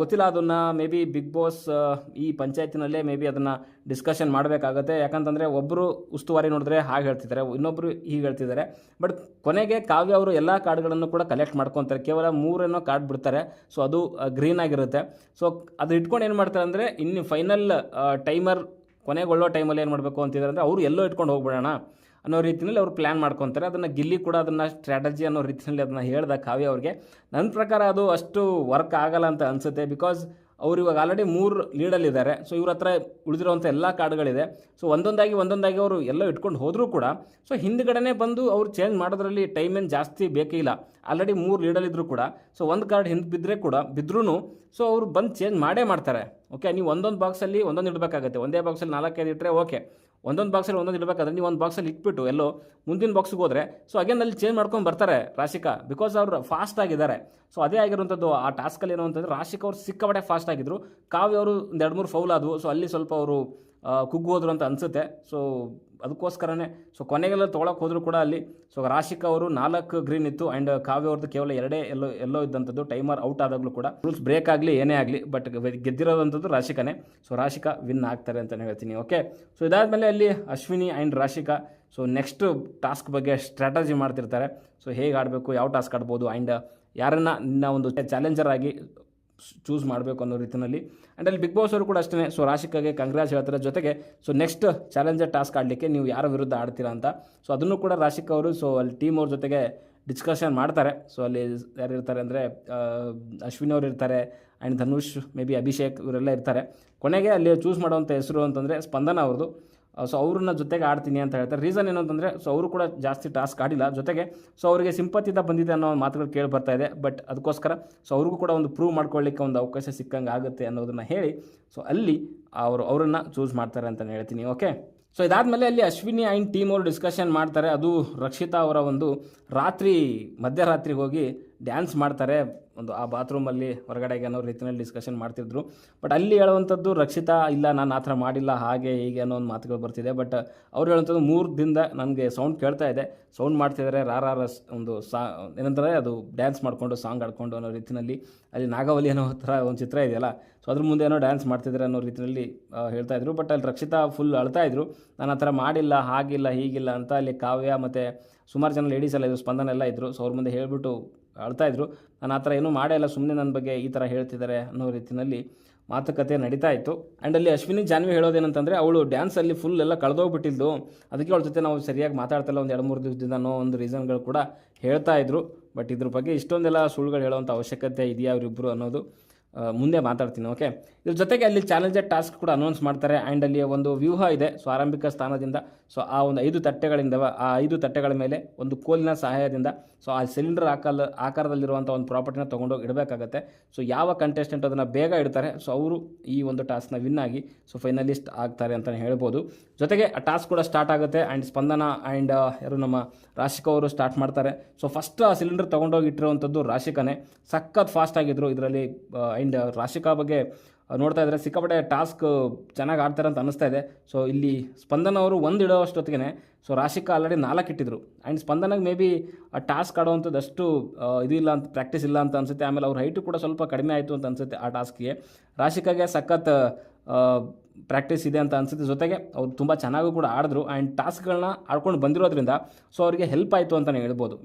ಗೊತ್ತಿಲ್ಲ, ಅದನ್ನು ಮೇ ಬಿ ಬಿಗ್ ಬಾಸ್ ಈ ಪಂಚಾಯತಿನಲ್ಲೇ ಮೇ ಬಿ ಅದನ್ನು ಡಿಸ್ಕಷನ್ ಮಾಡಬೇಕಾಗತ್ತೆ. ಯಾಕಂತಂದರೆ ಒಬ್ಬರು ಉಸ್ತುವಾರಿ ನೋಡಿದ್ರೆ ಹಾಗೆ ಹೇಳ್ತಿದ್ದಾರೆ ಇನ್ನೊಬ್ಬರು ಹೀಗೆ ಹೇಳ್ತಿದ್ದಾರೆ. ಬಟ್ ಕೊನೆಗೆ ಕಾವ್ಯ ಅವರು ಎಲ್ಲ ಕಾರ್ಡ್ಗಳನ್ನು ಕೂಡ ಕಲೆಕ್ಟ್ ಮಾಡ್ಕೊತಾರೆ. ಕೇವಲ ಮೂರೇನೋ ಕಾರ್ಡ್ ಬಿಡ್ತಾರೆ. ಸೊ ಅದು ಗ್ರೀನ್ ಆಗಿರುತ್ತೆ. ಸೊ ಅದು ಇಟ್ಕೊಂಡು ಏನು ಮಾಡ್ತಾರೆ ಅಂದರೆ, ಇನ್ನು ಫೈನಲ್ ಟೈಮರ್ ಕೊನೆಗೊಳ್ಳೋ ಟೈಮಲ್ಲಿ ಏನು ಮಾಡಬೇಕು ಅಂತಿದ್ದಾರೆ ಅಂದರೆ, ಅವರು ಎಲ್ಲೋ ಇಟ್ಕೊಂಡು ಹೋಗ್ಬಿಡೋಣ. ಅನ್ನೋ ರೀತಿಯಲ್ಲಿ ಅವರು ಪ್ಲ್ಯಾನ್ ಮಾಡ್ಕೊತಾರೆ. ಅದನ್ನು ಗಿಲ್ಲಿ ಕೂಡ ಅದನ್ನು ಸ್ಟ್ರಾಟಜಿ ಅನ್ನೋ ರೀತಿಯಲ್ಲಿ ಅದನ್ನು ಹೇಳಿದ ಕಾವ್ಯ ಅವ್ರಿಗೆ. ನನ್ನ ಪ್ರಕಾರ ಅದು ಅಷ್ಟು ವರ್ಕ್ ಆಗಲ್ಲ ಅಂತ ಅನಿಸುತ್ತೆ ಬಿಕಾಸ್ ಅವ್ರು ಇವಾಗ ಆಲ್ರೆಡಿ ಮೂರು ಲೀಡಲ್ಲಿದ್ದಾರೆ ಸೊ ಇವ್ರ ಹತ್ರ ಉಳಿದಿರುವಂಥ ಎಲ್ಲ ಕಾರ್ಡ್ಗಳಿದೆ ಸೊ ಒಂದೊಂದಾಗಿ ಒಂದೊಂದಾಗಿ ಅವರು ಎಲ್ಲ ಇಟ್ಕೊಂಡು ಹೋದರೂ ಕೂಡ ಸೊ ಹಿಂದ್ಗಡೆನೇ ಬಂದು ಅವ್ರು ಚೇಂಜ್ ಮಾಡೋದ್ರಲ್ಲಿ ಟೈಮ್ ಏನು ಜಾಸ್ತಿ ಬೇಕೇ ಇಲ್ಲ ಆಲ್ರೆಡಿ ಮೂರು ಲೀಡಲ್ಲಿದ್ದರೂ ಕೂಡ ಸೊ ಒಂದು ಕಾರ್ಡ್ ಹಿಂದೆ ಬಿದ್ದರೆ ಕೂಡ ಬಿದ್ದರೂ ಸೊ ಅವರು ಬಂದು ಚೇಂಜ್ ಮಾಡೇ ಮಾಡ್ತಾರೆ. ಓಕೆ ನೀವು ಒಂದೊಂದು ಬಾಕ್ಸಲ್ಲಿ ಒಂದೊಂದು ಇಡಬೇಕಾಗುತ್ತೆ. ಒಂದೇ ಬಾಕ್ಸಲ್ಲಿ ನಾಲ್ಕೈದು ಇಟ್ಟರೆ ಓಕೆ ಒಂದೊಂದು ಬಾಕ್ಸಲ್ಲಿ ಒಂದೊಂದು ಇಡಬೇಕಾದ್ರೆ ನೀವು ಒಂದು ಬಾಕ್ಸಲ್ಲಿ ಇಟ್ಬಿಟ್ಟು ಎಲ್ಲೋ ಮುಂದಿನ ಬಾಕ್ಸ್ಗೆ ಹೋದರೆ ಸೊ ಅಗೇನ್ ಅಲ್ಲಿ ಚೇಂಜ್ ಮಾಡ್ಕೊಂಡು ಬರ್ತಾರೆ ರಾಶಿಕಾ ಬಿಕಾಸ್ ಅವರು ಫಾಸ್ಟ್ ಆಗಿದ್ದಾರೆ. ಸೊ ಅದೇ ಆಗಿರುವಂಥದ್ದು ಆ ಟಾಸ್ಕಲ್ಲಿ ಏನು ಅಂತಂದರೆ ರಾಶಿಕಾ ಅವರು ಸಿಕ್ಕಾಪಟ್ಟೆ ಫಾಸ್ಟ್ ಆಗಿದ್ದರು ಕಾವ್ಯ ಅವರು ಒಂದು ಎರಡು ಮೂರು ಫೌಲ್ ಆದವು. ಸೊ ಅಲ್ಲಿ ಸ್ವಲ್ಪ ಅವರು ಕುಗ್ಗು ಹೋದ್ರು ಅಂತ ಅನಿಸುತ್ತೆ. ಸೊ ಅದಕ್ಕೋಸ್ಕರನೇ ಸೊ ಕೊನೆಗೆಲ್ಲ ತೊಗೊಳಕ್ಕೆ ಹೋದರೂ ಕೂಡ ಅಲ್ಲಿ ಸೊ ರಾಶಿಕಾ ಅವರು ನಾಲ್ಕು ಗ್ರೀನ್ ಇತ್ತು ಆ್ಯಂಡ್ ಕಾವ್ಯ ಅವ್ರದ್ದು ಕೇವಲ ಎರಡೇ ಎಲ್ಲೋ ಎಲ್ಲೋ ಇದ್ದಂಥದ್ದು ಟೈಮರ್ ಔಟ್ ಆದಾಗಲೂ ಕೂಡ. ರೂಲ್ಸ್ ಬ್ರೇಕ್ ಆಗಲಿ, ಏನೇ ಆಗಲಿ ಬಟ್ ಗೆದ್ದಿರೋದಂಥದ್ದು ರಾಶಿಕಾನೇ. ಸೊ ರಾಶಿಕಾ ವಿನ್ ಆಗ್ತಾರೆ ಅಂತಲೇ ಹೇಳ್ತೀನಿ ಓಕೆ ಸೊ ಇದಾದಮೇಲೆ ಅಲ್ಲಿ Ashwini and Rashika so next task ಬಗ್ಗೆ ಸ್ಟ್ರಾಟಜಿ ಮಾಡ್ತಿರ್ತಾರೆ. ಸೊ ಹೇಗೆ ಆಡಬೇಕು, ಯಾವ ಟಾಸ್ಕ್ ಆಡ್ಬೋದು ಆ್ಯಂಡ್ ಯಾರನ್ನ ನಿನ್ನ ಒಂದು ಚಾಲೆಂಜರ್ ಆಗಿ ಚೂಸ್ ಮಾಡಬೇಕು ಅನ್ನೋ ರೀತಿಯಲ್ಲಿ ಆ್ಯಂಡ್ ಅಲ್ಲಿ ಬಿಗ್ ಬಾಸ್ ಅವರು ಕೂಡ ಅಷ್ಟೇ ಸೊ ರಾಶಿಕಾಗೆ ಕಂಗ್ರಾಸ್ ಹೇಳ್ತಾರೆ ಜೊತೆಗೆ ಸೊ ನೆಕ್ಸ್ಟ್ ಚಾಲೆಂಜರ್ ಟಾಸ್ಕ್ ಆಡಲಿಕ್ಕೆ ನೀವು ಯಾರ ವಿರುದ್ಧ ಆಡ್ತೀರಾ ಅಂತ. ಸೊ ಅದನ್ನು ಕೂಡ ರಾಶಿಕ ಅವರು ಸೊ ಅಲ್ಲಿ ಟೀಮ್ ಅವ್ರ ಜೊತೆಗೆ ಡಿಸ್ಕಷನ್ ಮಾಡ್ತಾರೆ. ಸೊ ಅಲ್ಲಿ ಯಾರು ಇರ್ತಾರೆ ಅಂದರೆ ಅಶ್ವಿನ್ ಅವರು ಇರ್ತಾರೆ and Dhanush maybe Abhishek, ಇವರೆಲ್ಲ ಇರ್ತಾರೆ. ಕೊನೆಗೆ ಅಲ್ಲಿ ಚೂಸ್ ಮಾಡುವಂಥ ಹೆಸರು ಅಂತಂದರೆ ಸ್ಪಂದನ ಅವ್ರದ್ದು ಸೊ ಅವ್ರನ್ನ ಜೊತೆಗೆ ಆಡ್ತೀನಿ ಅಂತ ಹೇಳ್ತಾರೆ. ರೀಸನ್ ಏನು ಅಂತಂದರೆ ಸೊ ಅವರು ಕೂಡ ಜಾಸ್ತಿ ಟಾಸ್ಕ್ ಆಡಿಲ್ಲ. ಜೊತೆಗೆ ಸೊ ಅವರಿಗೆ ಸಿಂಪತಿಯಿಂದ ಬಂದಿದೆ ಅನ್ನೋ ಮಾತುಗಳು ಕೇಳಿ ಬರ್ತಾ ಇದೆ. ಬಟ್ ಅದಕ್ಕೋಸ್ಕರ ಸೊ ಅವ್ರಿಗೂ ಕೂಡ ಒಂದು ಪ್ರೂವ್ ಮಾಡ್ಕೊಳ್ಳಿಕ್ಕೆ ಒಂದು ಅವಕಾಶ ಸಿಕ್ಕಂಗೆ ಆಗುತ್ತೆ ಅನ್ನೋದನ್ನು ಹೇಳಿ ಸೊ ಅಲ್ಲಿ ಅವರು ಅವರನ್ನು ಚೂಸ್ ಮಾಡ್ತಾರೆ ಅಂತಲೇ ಹೇಳ್ತೀನಿ ಓಕೆ ಸೊ ಇದಾದಮೇಲೆ ಅಲ್ಲಿ ಅಶ್ವಿನಿ ಆ್ಯಂಡ್ ಟೀಮ್ ಅವರು ಡಿಸ್ಕಷನ್ ಮಾಡ್ತಾರೆ. ಅದು ರಕ್ಷಿತಾ ಅವರ ಒಂದು ರಾತ್ರಿ ಮಧ್ಯರಾತ್ರಿಗೆ ಹೋಗಿ ಡ್ಯಾನ್ಸ್ ಮಾಡ್ತಾರೆ. ಒಂದು ಆ ಬಾತ್ರೂಮಲ್ಲಿ ಹೊರಗಡೆಗೆ ಅನ್ನೋ ರೀತಿಯಲ್ಲಿ ಡಿಸ್ಕಷನ್ ಮಾಡ್ತಿದ್ರು. ಬಟ್ ಅಲ್ಲಿ ಹೇಳುವಂಥದ್ದು ರಕ್ಷಿತಾ ಇಲ್ಲ, ನಾನು ಆ ಥರ ಮಾಡಿಲ್ಲ, ಹಾಗೆ ಹೀಗೆ ಅನ್ನೋ ಒಂದು ಮಾತುಗಳು ಬರ್ತಿದೆ. ಬಟ್ ಅವ್ರು ಹೇಳುವಂಥದ್ದು ಮೂರು ದಿನದ ನನಗೆ ಸೌಂಡ್ ಕೇಳ್ತಾ ಇದೆ. ಸೌಂಡ್ ಮಾಡ್ತಿದ್ದಾರೆ ರಾರ ಒಂದು ಸಾ, ಏನಂತಾರೆ ಅದು ಡ್ಯಾನ್ಸ್ ಮಾಡಿಕೊಂಡು ಸಾಂಗ್ ಆಡ್ಕೊಂಡು ಅನ್ನೋ ರೀತಿಯಲ್ಲಿ. ಅಲ್ಲಿ ನಾಗಾವಲಿ ಅನ್ನೋ ಥರ ಒಂದು ಚಿತ್ರ ಇದೆಯಲ್ಲ ಸೊ ಅದ್ರ ಮುಂದೆ ಏನೋ ಡ್ಯಾನ್ಸ್ ಮಾಡ್ತಿದ್ದಾರೆ ಅನ್ನೋ ರೀತಿಯಲ್ಲಿ ಹೇಳ್ತಾ ಇದ್ರು. ಬಟ್ ಅಲ್ಲಿ ರಕ್ಷಿತಾ ಫುಲ್ ಅಳ್ತಾ ಇದ್ರು. ನಾನು ಆ ಥರ ಮಾಡಿಲ್ಲ, ಹಾಗಿಲ್ಲ, ಹೀಗಿಲ್ಲ ಅಂತ ಅಲ್ಲಿ ಕಾವ್ಯ ಮತ್ತು ಸುಮಾರು ಜನ ಲೇಡೀಸ್ ಎಲ್ಲ ಇದ್ರು, ಸ್ಪಂದನೆಲ್ಲ ಇದ್ದರು ಸೊ ಅವ್ರ ಮುಂದೆ ಹೇಳ್ಬಿಟ್ಟು ಅಳ್ತಾ ಇದ್ರು. ನಾನು ಆ ಥರ ಏನೂ ಮಾಡೇ ಇಲ್ಲ. ಸುಮ್ಮನೆ ನನ್ನ ಬಗ್ಗೆ ಈ ಥರ ಹೇಳ್ತಿದ್ದಾರೆ ಅನ್ನೋ ರೀತಿಯಲ್ಲಿ ಮಾತುಕತೆ ನಡೀತಾ ಇತ್ತು. ಆ್ಯಂಡ್ ಅಲ್ಲಿ ಅಶ್ವಿನಿ ಜಾನ್ವಿ ಹೇಳೋದೇನಂತಂದರೆ, ಅವಳು ಡ್ಯಾನ್ಸಲ್ಲಿ ಫುಲ್ ಎಲ್ಲ ಕಳೆದೋಗ್ಬಿಟ್ಟಿದ್ದು. ಅದಕ್ಕೆ ಅವಳ ಜೊತೆ ನಾವು ಸರಿಯಾಗಿ ಮಾತಾಡ್ತಲ್ಲ ಒಂದು ಎರಡು ಮೂರು ದಿವಸದಿಂದ ಅನ್ನೋ ಒಂದು ರೀಸನ್ಗಳು ಕೂಡ ಹೇಳ್ತಾ ಇದ್ರು. ಬಟ್ ಇದ್ರ ಬಗ್ಗೆ ಇಷ್ಟೊಂದೆಲ್ಲ ಸುಳ್ಳುಗಳು ಹೇಳೋವಂಥ ಅವಶ್ಯಕತೆ ಇದೆಯಾ ಅವರಿಬ್ಬರು ಅನ್ನೋದು ಮುಂದೆ ಮಾತಾಡ್ತೀನಿ. ಓಕೆ ಇದ್ರ ಜೊತೆಗೆ ಅಲ್ಲಿ ಚಾಲೆಂಜರ್ ಟಾಸ್ಕ್ ಕೂಡ ಅನೌನ್ಸ್ ಮಾಡ್ತಾರೆ ಆ್ಯಂಡ್ ಅಲ್ಲಿ ಒಂದು ವ್ಯೂಹ ಇದೆ ಸೊ ಆರಂಭಿಕ ಸ್ಥಾನದಿಂದ. ಸೊ ಆ ಒಂದು ಐದು ತಟ್ಟೆಗಳಿಂದ ಆ ಐದು ತಟ್ಟೆಗಳ ಮೇಲೆ ಒಂದು ಕೋಲಿನ ಸಹಾಯದಿಂದ ಸೊ ಆ ಸಿಲಿಂಡರ್ ಆಕಾರ ಆಕಾರದಲ್ಲಿರುವಂಥ ಒಂದು ಪ್ರಾಪರ್ಟಿನ ತೊಗೊಂಡೋಗಿ ಇಡಬೇಕಾಗತ್ತೆ. ಸೊ ಯಾವ ಕಂಟೆಸ್ಟೆಂಟ್ ಅದನ್ನು ಬೇಗ ಇಡ್ತಾರೆ ಸೊ ಅವರು ಈ ಒಂದು ಟಾಸ್ಕ್ನ ವಿನ್ ಆಗಿ ಸೊ ಫೈನಲಿಸ್ಟ್ ಆಗ್ತಾರೆ ಅಂತಲೇ ಹೇಳ್ಬೋದು. ಜೊತೆಗೆ, ಆ ಟಾಸ್ಕ್ ಕೂಡ ಸ್ಟಾರ್ಟ್ ಆಗುತ್ತೆ ಆ್ಯಂಡ್ ಸ್ಪಂದನ ಆ್ಯಂಡ್ ಯಾರು ನಮ್ಮ ರಾಶಿಕ ಅವರು ಸ್ಟಾರ್ಟ್ ಮಾಡ್ತಾರೆ. ಸೊ ಫಸ್ಟ್ ಆ ಸಿಲಿಂಡರ್ ತೊಗೊಂಡೋಗಿ ಇಟ್ಟಿರುವಂಥದ್ದು ರಾಶಿಕಾನೇ. ಸಖತ್ ಫಾಸ್ಟ್ ಆಗಿದ್ದರು ಇದರಲ್ಲಿ ಆ್ಯಂಡ್ ರಾಶಿಕಾ ಬಗ್ಗೆ ನೋಡ್ತಾ ಇದ್ದರೆ ಸಿಕ್ಕಾಪಟ್ಟೆ ಟಾಸ್ಕ್ ಚೆನ್ನಾಗಿ ಆಡ್ತಾರೆ ಅಂತ ಅನಿಸ್ತಾ ಇದೆ. ಸೊ ಇಲ್ಲಿ ಸ್ಪಂದನ ಅವರು ಒಂದು ಇಡೋ ಅಷ್ಟೊತ್ತಿಗೆ ಸೊ ರಾಶಿಕಾ ಆಲ್ರೆಡಿ ನಾಲ್ಕು ಇಟ್ಟಿದ್ರು. ಆ್ಯಂಡ್ ಸ್ಪಂದನಾಗ ಮೇ ಬಿ ಆ ಟಾಸ್ಕ್ ಆಡೋವಂಥದ್ದು ಅಷ್ಟು ಇದು ಇಲ್ಲ ಅಂತ ಪ್ರಾಕ್ಟೀಸ್ ಇಲ್ಲ ಅಂತ ಅನಿಸುತ್ತೆ. ಆಮೇಲೆ ಅವ್ರ ಹೈಟು ಕೂಡ ಸ್ವಲ್ಪ ಕಡಿಮೆ ಆಯಿತು ಅಂತ ಅನಿಸುತ್ತೆ ಆ ಟಾಸ್ಕ್ಗೆ. ರಾಶಿಕಾಗೆ ಸಖತ್ ಪ್ರಾಕ್ಟೀಸ್ ಇದೆ ಅಂತ ಅನಿಸುತ್ತೆ. ಜೊತೆಗೆ ಅವ್ರು ತುಂಬ ಚೆನ್ನಾಗೂ ಕೂಡ ಆಡಿದ್ರು. ಆ್ಯಂಡ್ ಟಾಸ್ಕ್ಗಳನ್ನ ಆಡ್ಕೊಂಡು ಬಂದಿರೋದ್ರಿಂದ ಸೊ ಅವರಿಗೆ ಹೆಲ್ಪ್ ಆಯಿತು ಅಂತಲೇ ಹೇಳ್ಬೋದು.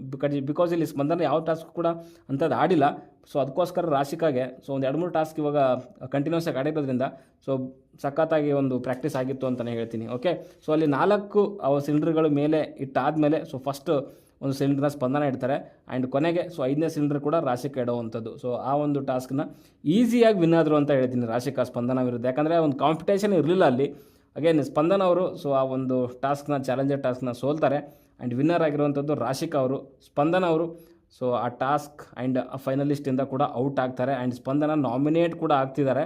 ಬಿಕಾಸ್ ಇಲ್ಲಿ ಸ್ಪಂದನ ಯಾವ ಟಾಸ್ಕ್ ಕೂಡ ಅಂಥದ್ದು ಆಡಿಲ್ಲ. ಸೊ ಅದಕ್ಕೋಸ್ಕರ ರಾಶಿಕಾಗೆ ಸೊ ಒಂದು ಎರಡು ಮೂರು ಟಾಸ್ಕ್ ಇವಾಗ ಕಂಟಿನ್ಯೂಸ್ ಆಗಿ ಆಡಿರೋದ್ರಿಂದ ಸೊ ಸಖತ್ತಾಗಿ ಒಂದು ಪ್ರಾಕ್ಟೀಸ್ ಆಗಿತ್ತು ಅಂತಲೇ ಹೇಳ್ತೀನಿ. ಓಕೆ ಸೊ ಅಲ್ಲಿ ನಾಲ್ಕು ಸಿಲಿಂಡರ್ಗಳು ಮೇಲೆ ಇಟ್ಟಾದಮೇಲೆ ಸೊ ಫಸ್ಟ್ ಒಂದು ಸಿಲಿಂಡರ್ನ ಸ್ಪಂದನ ಇಡ್ತಾರೆ. ಆ್ಯಂಡ್ ಕೊನೆಗೆ ಸೊ ಐದನೇ ಸಿಲಿಂಡರ್ ಕೂಡ ರಾಶಿಕಾ ಇಡೋವಂಥದ್ದು. ಸೊ ಆ ಒಂದು ಟಾಸ್ಕ್ನ ಈಸಿಯಾಗಿ ವಿನ್ ಆದರು ಅಂತ ಹೇಳ್ತೀನಿ ರಾಶಿಕಾ ಸ್ಪಂದನ ವಿರುದ್ಧ. ಯಾಕಂದರೆ ಒಂದು ಕಾಂಪಿಟೇಷನ್ ಇರಲಿಲ್ಲ ಅಲ್ಲಿ. ಅಗೇನ್ ಸ್ಪಂದನ ಅವರು ಸೊ ಆ ಒಂದು ಟಾಸ್ಕ್ನ ಚಾಲೆಂಜರ್ ಟಾಸ್ಕ್ನ ಸೋಲ್ತಾರೆ. ಆ್ಯಂಡ್ ವಿನ್ನರ್ ಆಗಿರುವಂಥದ್ದು ರಾಶಿಕ ಅವರು, ಸ್ಪಂದನ ಅವರು. ಸೊ ಆ ಟಾಸ್ಕ್ ಆ್ಯಂಡ್ ಫೈನಲಿಸ್ಟಿಂದ ಕೂಡ ಔಟ್ ಆಗ್ತಾರೆ. ಆ್ಯಂಡ್ ಸ್ಪಂದನ ನಾಮಿನೇಟ್ ಕೂಡ ಆಗ್ತಿದ್ದಾರೆ.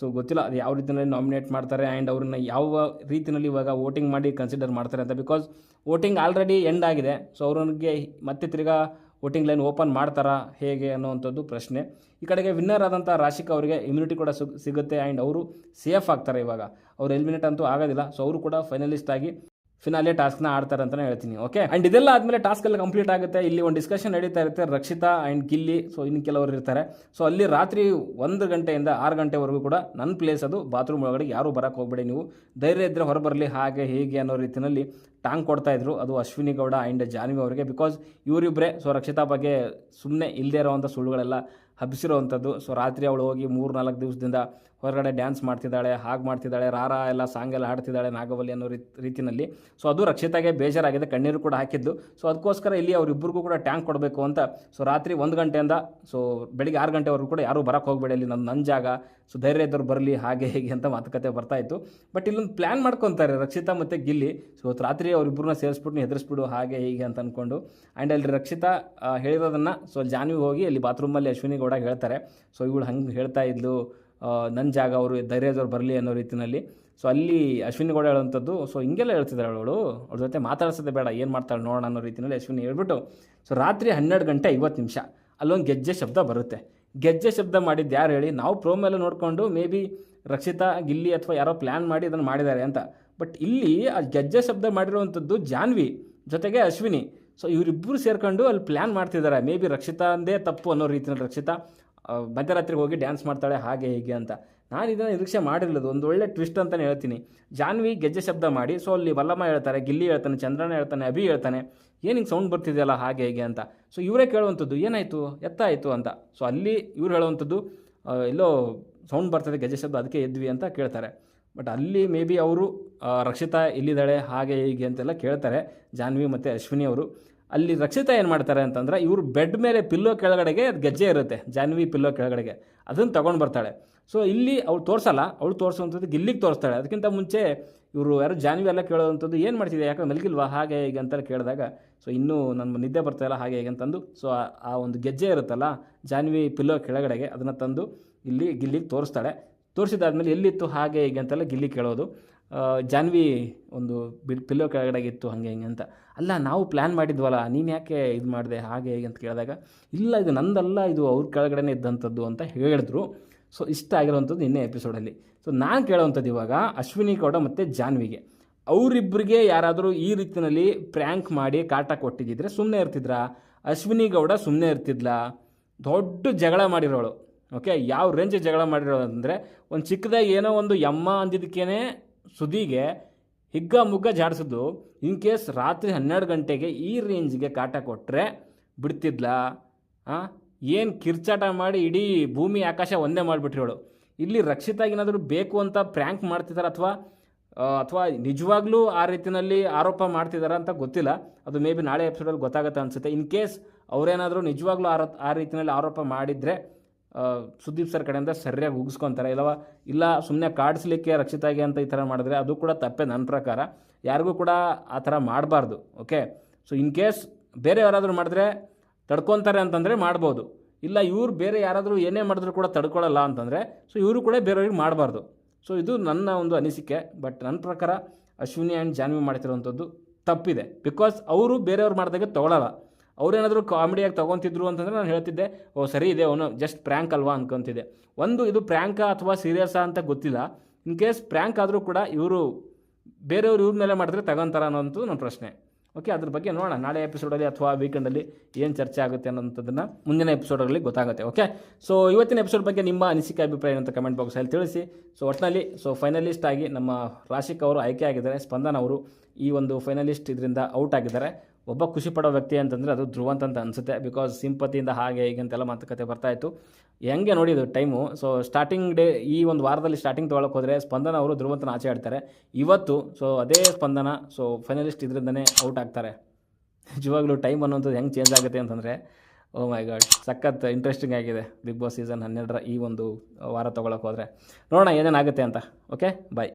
ಸೊ ಗೊತ್ತಿಲ್ಲ, ಅದು ಯಾವ ರೀತಿಯಲ್ಲಿ ನಾಮಿನೇಟ್ ಮಾಡ್ತಾರೆ ಆ್ಯಂಡ್ ಅವ್ರನ್ನ ಯಾವ ರೀತಿಯಲ್ಲಿ ಇವಾಗ ವೋಟಿಂಗ್ ಮಾಡಿ ಕನ್ಸಿಡರ್ ಮಾಡ್ತಾರೆ ಅಂತ ಬಿಕಾಸ್ ವೋಟಿಂಗ್ ಆಲ್ರೆಡಿ ಎಂಡ್ ಆಗಿದೆ. ಸೊ ಅವ್ರಿಗೆ ಮತ್ತೆ ತಿರ್ಗಾ ವೋಟಿಂಗ್ ಲೈನ್ ಓಪನ್ ಮಾಡ್ತಾರಾ, ಹೇಗೆ ಅನ್ನೋವಂಥದ್ದು ಪ್ರಶ್ನೆ. ಈ ಕಡೆಗೆ ವಿನ್ನರ್ ಆದಂಥ ರಾಶಿಕ್ ಅವರಿಗೆ ಇಮ್ಯುನಿಟಿ ಕೂಡ ಸಿಗ್- ಸಿಗುತ್ತೆ ಆ್ಯಂಡ್ ಅವರು ಸೇಫ್ ಆಗ್ತಾರೆ ಇವಾಗ. ಅವ್ರು ಎಲಿಮಿನೇಟ್ ಅಂತೂ ಆಗೋದಿಲ್ಲ. ಸೊ ಅವರು ಕೂಡ ಫೈನಲಿಸ್ಟ್ ಆಗಿ ಫಿನಾಲೆ ಟಾಸ್ಕ್ನ ಆಡ್ತಾರೆ ಅಂತಲೇ ಹೇಳ್ತೀನಿ ಓಕೆ ಆ್ಯಂಡ್ ಇದೆಲ್ಲ ಆದಮೇಲೆ ಟಾಸ್ಕ್ ಎಲ್ಲ ಕಂಪ್ಲೀಟ್ ಆಗುತ್ತೆ. ಇಲ್ಲಿ ಒಂದು ಡಿಸ್ಕಷನ್ ನಡೀತಾ ಇರುತ್ತೆ, ರಕ್ಷಿತಾ ಆ್ಯಂಡ್ ಗಿಲ್ಲಿ. ಸೊ ಇನ್ನು ಕೆಲವರು ಇರ್ತಾರೆ. ಸೊ ಅಲ್ಲಿ ರಾತ್ರಿ ಒಂದು ಗಂಟೆಯಿಂದ ಆರು ಗಂಟೆವರೆಗೂ ಕೂಡ ನನ್ನ ಪ್ಲೇಸ್ ಅದು ಬಾತ್ರೂಮ್ ಒಳಗಡೆ ಯಾರೂ ಬರೋಕ್ಕೆ ಹೋಗಬೇಡಿ ನೀವು. ಧೈರ್ಯ ಇದ್ದರೆ ಹೊರಬರಲಿ, ಹಾಗೆ, ಹೀಗೆ ಅನ್ನೋ ರೀತಿಯಲ್ಲಿ ಟಾಂಗ್ ಕೊಡ್ತಾ ಇದ್ರು. ಅದು ಅಶ್ವಿನಿ ಗೌಡ ಆ್ಯಂಡ್ ಜಾನ್ವಿ ಅವರಿಗೆ ಬಿಕಾಸ್ ಇವರಿಬ್ಬರೇ ಸೊ ರಕ್ಷಿತಾ ಬಗ್ಗೆ ಸುಮ್ಮನೆ ಇಲ್ಲದೇ ಇರೋವಂಥ ಸುಳ್ಳುಗಳೆಲ್ಲ ಹಬ್ಬಿಸಿರೋವಂಥದ್ದು ಸೊ ರಾತ್ರಿ ಅವಳು ಹೋಗಿ ಮೂರು ನಾಲ್ಕು ದಿವಸದಿಂದ ಹೊರಗಡೆ ಡ್ಯಾನ್ಸ್ ಮಾಡ್ತಿದ್ದಾಳೆ, ಹಾಗೆ ಮಾಡ್ತಿದ್ದಾಳೆ ರಾರ ಎಲ್ಲ ಸಾಂಗ್ ಎಲ್ಲ ಹಾಡ್ತಿದ್ದಾಳೆ ನಾಗವಲ್ಲಿ ಅನ್ನೋ ರೀತಿ ರೀತಿಯಲ್ಲಿ ಸೊ ಅದು ರಕ್ಷಿತಾಗೆ ಬೇಜಾರಾಗಿದೆ, ಕಣ್ಣೀರು ಕೂಡ ಹಾಕಿದ್ದು. ಸೊ ಅದಕ್ಕೋಸ್ಕರ ಇಲ್ಲಿ ಅವರಿಬ್ಬರಿಗೂ ಕೂಡ ಟ್ಯಾಂಕ್ ಕೊಡಬೇಕು ಅಂತ. ಸೊ ರಾತ್ರಿ ಒಂದು ಗಂಟೆಯಿಂದ ಸೊ ಬೆಳಿಗ್ಗೆ ಆರು ಗಂಟೆವರೆಗೂ ಕೂಡ ಯಾರೂ ಬರೋಕ್ಕೆ ಹೋಗಬೇಡಿ, ಇಲ್ಲಿ ನನ್ನ ನನ್ನ ಜಾಗ. ಸೊ ಧೈರ್ಯ ಇದ್ದವ್ರು ಬರಲಿ, ಹಾಗೆ, ಹೀಗೆ ಅಂತ ಮಾತುಕತೆ ಬರ್ತಾ ಇತ್ತು. ಬಟ್ ಇಲ್ಲೊಂದು ಪ್ಲ್ಯಾನ್ ಮಾಡ್ಕೊತಾರೆ ರಕ್ಷಿತಾ ಮತ್ತು ಗಿಲ್ಲಿ. ಸೊ ರಾತ್ರಿ ಅವರಿಬ್ಬರನ್ನ ಸೇರಿಸ್ಬಿಟ್ಟು ಹೆದರಿಸ್ಬಿಡು, ಹಾಗೆ, ಹೀಗೆ ಅಂತ ಅಂದ್ಕೊಂಡು ಆ್ಯಂಡ್ ಅಲ್ಲಿ ರಕ್ಷಿತಾ ಹೇಳಿರೋದನ್ನು ಸೊ ಜಾನ್ವಿ ಹೋಗಿ, ಅಲ್ಲಿ ಬಾತ್ರೂಮಲ್ಲಿ ಅಶ್ವಿನಿ ಗೌಡ ಹೇಳ್ತಾರೆ. ಸೊ ಇವಳು ಹಂಗೆ ಹೇಳ್ತಾ ಇದ್ಲು ನನ್ನ ಜಾಗ ಅವರು ಧೈರ್ಯದವ್ರು ಬರಲಿ ಅನ್ನೋ ರೀತಿಯಲ್ಲಿ ಸೊ ಅಲ್ಲಿ ಅಶ್ವಿನಿ ಗೌಡ ಹೇಳುವಂಥದ್ದು, ಸೊ ಹಿಂಗೆಲ್ಲ ಹೇಳ್ತಿದ್ದಾರೆ ಅವಳು. ಅವ್ರ ಜೊತೆ ಮಾತಾಡ್ಸೋದೇ ಬೇಡ, ಏನು ಮಾಡ್ತಾಳೆ ನೋಡೋಣ ಅನ್ನೋ ರೀತಿಯಲ್ಲಿ ಅಶ್ವಿನಿ ಹೇಳ್ಬಿಟ್ಟು, ಸೊ ರಾತ್ರಿ ಹನ್ನೆರಡು ಗಂಟೆ ಐವತ್ತು ನಿಮಿಷ, ಅಲ್ಲೊಂದು ಗೆಜ್ಜೆ ಶಬ್ದ ಬರುತ್ತೆ. ಗೆಜ್ಜೆ ಶಬ್ದ ಮಾಡಿದ್ದು ಯಾರು ಹೇಳಿ, ನಾವು ಪ್ರೋಮೆಲ್ಲ ನೋಡಿಕೊಂಡು ಮೇ ಬಿ ರಕ್ಷಿತಾ, ಗಿಲ್ಲಿ ಅಥವಾ ಯಾರೋ ಪ್ಲ್ಯಾನ್ ಮಾಡಿ ಇದನ್ನು ಮಾಡಿದ್ದಾರೆ ಅಂತ. ಬಟ್ ಇಲ್ಲಿ ಆ ಗೆಜ್ಜೆ ಶಬ್ದ ಮಾಡಿರುವಂಥದ್ದು ಜಾನ್ವಿ ಜೊತೆಗೆ ಅಶ್ವಿನಿ. ಸೊ ಇವರಿಬ್ಬರು ಸೇರ್ಕೊಂಡು ಅಲ್ಲಿ ಪ್ಲ್ಯಾನ್ ಮಾಡ್ತಿದ್ದಾರೆ. ಮೇ ಬಿ ರಕ್ಷಿತಾ ಅಂದೇ ತಪ್ಪು ಅನ್ನೋ ರೀತಿಯಲ್ಲಿ ರಕ್ಷಿತಾ ಮಧ್ಯರಾತ್ರಿಗೆ ಹೋಗಿ ಡ್ಯಾನ್ಸ್ ಮಾಡ್ತಾಳೆ, ಹಾಗೆ ಹೀಗೆ ಅಂತ. ನಾನು ಇದನ್ನು ನಿರೀಕ್ಷೆ ಮಾಡಿರಲಿಲ್ಲ. ಒಂದು ಒಳ್ಳೆ ಟ್ವಿಸ್ಟ್ ಅಂತಲೇ ಹೇಳ್ತೀನಿ. ಜಾನ್ವಿ ಗೆಜ್ಜೆ ಶಬ್ದ ಮಾಡಿ ಸೊ ಅಲ್ಲಿ ವಲ್ಲಮ್ಮ ಹೇಳ್ತಾರೆ, ಗಿಲ್ಲಿ ಹೇಳ್ತಾನೆ, ಚಂದ್ರನ ಹೇಳ್ತಾನೆ, ಅಭಿ ಹೇಳ್ತಾನೆ. ಏನು ಹಿಂಗೆ ಸೌಂಡ್ ಬರ್ತಿದೆಯಲ್ಲ, ಹಾಗೆ ಹೇಗೆ ಅಂತ. ಸೊ ಇವರೇ ಕೇಳುವಂಥದ್ದು, ಏನಾಯಿತು? ಎತ್ತಾಯಿತು? ಅಂತ. ಸೊ ಅಲ್ಲಿ ಇವ್ರು ಹೇಳುವಂಥದ್ದು ಎಲ್ಲೋ ಸೌಂಡ್ ಬರ್ತದೆ, ಗೆಜ್ಜೆ ಶಬ್ದ, ಅದಕ್ಕೆ ಎದ್ವಿ ಅಂತ ಕೇಳ್ತಾರೆ. ಬಟ್ ಅಲ್ಲಿ ಮೇ ಬಿ ಅವರು ರಕ್ಷಿತಾ ಎಲ್ಲಿದ್ದಾಳೆ, ಹಾಗೆ ಹೀಗೆ ಅಂತೆಲ್ಲ ಕೇಳ್ತಾರೆ, ಜಾನ್ವಿ ಮತ್ತು ಅಶ್ವಿನಿ ಅವರು. ಅಲ್ಲಿ ರಕ್ಷಿತಾ ಏನು ಮಾಡ್ತಾರೆ ಅಂತಂದ್ರೆ, ಇವರು ಬೆಡ್ ಮೇಲೆ ಪಿಲ್ಲೋ ಕೆಳಗಡೆಗೆ ಅದು ಗೆಜ್ಜೆ ಇರುತ್ತೆ, ಜಾನ್ವಿ ಪಿಲ್ಲೋ ಕೆಳಗಡೆಗೆ. ಅದನ್ನು ತೊಗೊಂಡು ಬರ್ತಾಳೆ. ಸೊ ಇಲ್ಲಿ ಅವಳು ತೋರಿಸಲ್ಲ, ಅವಳು ತೋರಿಸುವಂಥದ್ದು ಗಿಲ್ಲಿಗೆ ತೋರಿಸ್ತಾಳೆ. ಅದಕ್ಕಿಂತ ಮುಂಚೆ ಇವರು ಯಾರು ಜಾನ್ವಿ ಎಲ್ಲ ಕೇಳೋವಂಥದ್ದು ಏನು ಮಾಡ್ತಿದೆ ಯಾಕಂದ್ರೆ ಮಲಗಿಲ್ವಾ, ಹಾಗೆ ಹೀಗೆ ಅಂತ ಕೇಳಿದಾಗ ಸೊ ಇನ್ನೂ ನನ್ನ ನಿದ್ದೆ ಬರ್ತಾಯಿಲ್ಲ ಹಾಗೆ ಹೀಗೆ ಅಂತಂದು ಸೊ ಆ ಒಂದು ಗೆಜ್ಜೆ ಇರುತ್ತಲ್ಲ, ಜಾನ್ವಿ ಪಿಲ್ಲೋ ಕೆಳಗಡೆಗೆ ಅದನ್ನು ತಂದು ಇಲ್ಲಿ ಗಿಲ್ಲಿಗೆ ತೋರಿಸ್ತಾಳೆ. ತೋರಿಸಿದಾದ್ಮೇಲೆ ಎಲ್ಲಿತ್ತು, ಹಾಗೆ ಹೀಗೆ ಅಂತೆಲ್ಲ ಗಿಲ್ಲಿ ಕೇಳೋದು. ಜಾನ್ವಿ ಒಂದು ಪಿಲ್ಲೋ ಕೆಳಗಡೆಗಿತ್ತು ಹಾಗೆ ಹಿಂಗೆ ಅಂತ. ಅಲ್ಲ, ನಾವು ಪ್ಲ್ಯಾನ್ ಮಾಡಿದ್ವಲ್ಲ, ನೀನು ಯಾಕೆ ಇದು ಮಾಡಿದೆ, ಹಾಗೆ ಹೀಗೆ ಅಂತ ಕೇಳಿದಾಗ, ಇಲ್ಲ, ಇದು ನಂದಲ್ಲ, ಇದು ಅವ್ರ ಕೆಳಗಡೆನೇ ಇದ್ದಂಥದ್ದು ಅಂತ ಹೇಳಿದ್ರು. ಸೊ ಇಷ್ಟ ಆಗಿರೋವಂಥದ್ದು ನಿನ್ನೆ ಎಪಿಸೋಡಲ್ಲಿ ಸೊ ನಾನು ಕೇಳೋವಂಥದ್ದು ಇವಾಗ ಅಶ್ವಿನಿ ಗೌಡ ಮತ್ತು ಜಾನ್ವಿಗೆ. ಅವರಿಬ್ಬರಿಗೆ ಯಾರಾದರೂ ಈ ರೀತಿಯಲ್ಲಿ ಪ್ರ್ಯಾಂಕ್ ಮಾಡಿ ಕಾಟ ಕೊಟ್ಟಿದ್ದಿದ್ರೆ ಸುಮ್ಮನೆ ಇರ್ತಿದ್ರಾ? ಅಶ್ವಿನಿ ಗೌಡ ಸುಮ್ಮನೆ ಇರ್ತಿದ್ಲಾ? ದೊಡ್ಡ ಜಗಳ ಮಾಡಿರೋಳು. ಓಕೆ ಯಾವ ರೇಂಜ್ ಜಗಳ ಮಾಡಿರೋದಂದರೆ, ಒಂದು ಚಿಕ್ಕದಾಗಿ ಏನೋ ಒಂದು ಯಮ್ಮ ಅಂದಿದ್ದಕ್ಕೇ ಸುದಿಗೆ ಹಿಗ್ಗ ಮುಗ್ಗ ಜಾಡಿಸಿದ್ದು ಇನ್ ಕೇಸ್ ರಾತ್ರಿ ಹನ್ನೆರಡು ಗಂಟೆಗೆ ಈ ರೇಂಜ್ಗೆ ಕಾಟ ಕೊಟ್ಟರೆ ಬಿಡ್ತಿದ್ಲಾ? ಹಾಂ ಏನು ಕಿರ್ಚಾಟ ಮಾಡಿ ಇಡೀ ಭೂಮಿ ಆಕಾಶ ಒಂದೇ ಮಾಡಿಬಿಟ್ರೋಳು ಇಲ್ಲಿ ರಕ್ಷಿತಾಗೇನಾದರೂ ಬೇಕು ಅಂತ ಪ್ರ್ಯಾಂಕ್ ಮಾಡ್ತಿದ್ದಾರೆ ಅಥವಾ ಅಥವಾ ನಿಜವಾಗ್ಲೂ ಆ ರೀತಿಯಲ್ಲಿ ಆರೋಪ ಮಾಡ್ತಿದ್ದಾರೆ ಅಂತ ಗೊತ್ತಿಲ್ಲ. ಅದು ಮೇ ಬಿ ನಾಳೆ ಎಪಿಸೋಡಲ್ಲಿ ಗೊತ್ತಾಗುತ್ತೆ ಅನಿಸುತ್ತೆ. ಇನ್ ಕೇಸ್ ಅವರೇನಾದರೂ ನಿಜವಾಗ್ಲೂ ಆರೋ ಆ ರೀತಿಯಲ್ಲಿ ಆರೋಪ ಮಾಡಿದರೆ ಸುದೀಪ್ ಸರ್ ಕಡೆಯಿಂದ ಸರಿಯಾಗಿ ಉಗಿಸ್ಕೊತಾರೆ. ಇಲ್ಲವ, ಇಲ್ಲ ಸುಮ್ಮನೆ ಕಾಡಿಸ್ಲಿಕ್ಕೆ ರಕ್ಷಿತಾಗಿ ಅಂತ ಈ ಥರ ಮಾಡಿದ್ರೆ ಅದು ಕೂಡ ತಪ್ಪೆ ನನ್ನ ಪ್ರಕಾರ. ಯಾರಿಗೂ ಕೂಡ ಆ ಥರ ಮಾಡಬಾರ್ದು, ಓಕೆ? ಸೊ ಇನ್ ಕೇಸ್ ಬೇರೆ ಯಾರಾದರೂ ಮಾಡಿದ್ರೆ ತಡ್ಕೊತಾರೆ ಅಂತಂದರೆ ಮಾಡ್ಬೋದು. ಇಲ್ಲ, ಇವರು ಬೇರೆ ಯಾರಾದರೂ ಏನೇ ಮಾಡಿದ್ರು ಕೂಡ ತಡ್ಕೊಳ್ಳಲ್ಲ ಅಂತಂದರೆ ಸೊ ಇವರು ಕೂಡ ಬೇರೆಯವ್ರಿಗೆ ಮಾಡಬಾರ್ದು. ಸೊ ಇದು ನನ್ನ ಒಂದು ಅನಿಸಿಕೆ. ಬಟ್ ನನ್ನ ಪ್ರಕಾರ ಅಶ್ವಿನಿ ಆ್ಯಂಡ್ ಜಾನ್ವಿ ಮಾಡ್ತಿರೋವಂಥದ್ದು ತಪ್ಪಿದೆ. ಬಿಕಾಸ್ ಅವರು ಬೇರೆಯವ್ರು ಮಾಡಿದಾಗ ತೊಗೊಳಲ್ಲ. ಅವ್ರೇನಾದರೂ ಕಾಮಿಡಿಯಾಗಿ ತೊಗೊತಿದ್ರು ಅಂತಂದರೆ ನಾನು ಹೇಳ್ತಿದ್ದೆ, ಓ, ಸರಿ ಇದೆ, ಅವನು ಜಸ್ಟ್ ಪ್ರ್ಯಾಂಕ್ ಅಲ್ವಾ? ಅನ್ಕೊಂತಿದ್ದೆ. ಒಂದು, ಇದು ಪ್ರ್ಯಾಂಕಾ ಅಥವಾ ಸೀರಿಯಸ್ಸಾ ಅಂತ ಗೊತ್ತಿಲ್ಲ. ಇನ್ ಕೇಸ್ ಪ್ರ್ಯಾಂಕ್ ಆದರೂ ಕೂಡ ಇವರು ಬೇರೆಯವರು ಇವ್ರ ಮೇಲೆ ಮಾಡಿದ್ರೆ ತಗೊಂತಾರ ಅನ್ನೋಂಥದ್ದು ನನ್ನ ಪ್ರಶ್ನೆ. ಓಕೆ ಅದ್ರ ಬಗ್ಗೆ ನೋಡೋಣ. ನಾಳೆ ಎಪಿಸೋಡಲ್ಲಿ ಅಥವಾ ವೀಕೆಂಡಲ್ಲಿ ಏನು ಚರ್ಚೆ ಆಗುತ್ತೆ ಅನ್ನೋಂಥದ್ದನ್ನು ಮುಂದಿನ ಎಪಿಸೋಡಲ್ಲಿ ಗೊತ್ತಾಗುತ್ತೆ ಓಕೆ ಸೊ ಇವತ್ತಿನ ಎಪಿಸೋಡ್ ಬಗ್ಗೆ ನಿಮ್ಮ ಅನಿಸಿಕೆ, ಅಭಿಪ್ರಾಯ ಅಂತ ಕಮೆಂಟ್ ಬಾಕ್ಸಲ್ಲಿ ತಿಳಿಸಿ. ಸೊ ಒಟ್ಟಿನಲ್ಲಿ ಸೊ ಫೈನಲಿಸ್ಟ್ ಆಗಿ ನಮ್ಮ ರಾಶಿಕ್ ಅವರು ಆಯ್ಕೆ ಆಗಿದ್ದಾರೆ. ಸ್ಪಂದನ್ ಅವರು ಈ ಒಂದು ಫೈನಲಿಸ್ಟ್ ಇದರಿಂದ ಔಟ್ ಆಗಿದ್ದಾರೆ. ಒಬ್ಬ ಖುಷಿ ಪಡೋ ವ್ಯಕ್ತಿ ಅಂತಂದರೆ ಅದು ಧ್ರುವಂತ ಅಂತ ಅನಿಸುತ್ತೆ ಬಿಕಾಸ್ ಸಿಂಪತಿಯಿಂದ ಹಾಗೆ ಹೀಗೆ ಅಂತೆಲ್ಲ ಮಾತುಕತೆ ಬರ್ತಾಯಿತ್ತು ಹೆಂಗೆ ನೋಡಿದ್ದು ಟೈಮು ಸೊ ಸ್ಟಾರ್ಟಿಂಗ್ ಡೇ ಈ ಒಂದು ವಾರದಲ್ಲಿ ಸ್ಟಾರ್ಟಿಂಗ್ ತೊಗೊಳಕ್ಕೆ ಹೋದರೆ ಸ್ಪಂದನ ಅವರು ಧ್ರುವಂತನ ಆಚೆ ಆಡ್ತಾರೆ. ಇವತ್ತು ಸೊ ಅದೇ ಸ್ಪಂದನ ಸೊ ಫೈನಲಿಸ್ಟ್ ಇದರಿಂದನೇ ಔಟ್ ಆಗ್ತಾರೆ. ನಿಜವಾಗ್ಲೂ ಟೈಮ್ ಅನ್ನೋಂಥದ್ದು ಹೆಂಗೆ ಚೇಂಜ್ ಆಗುತ್ತೆ ಅಂತಂದರೆ ಓ ಮೈ ಗಾಡ್ ಸಖತ್ ಇಂಟ್ರೆಸ್ಟಿಂಗ್ ಆಗಿದೆ ಬಿಗ್ ಬಾಸ್ ಸೀಸನ್ ಹನ್ನೆರಡರ ಈ ಒಂದು ವಾರ ತೊಗೊಳಕ್ಕೆ ಹೋದರೆ. ನೋಡೋಣ ಏನೇನಾಗುತ್ತೆ ಅಂತ ಓಕೆ ಬಾಯ್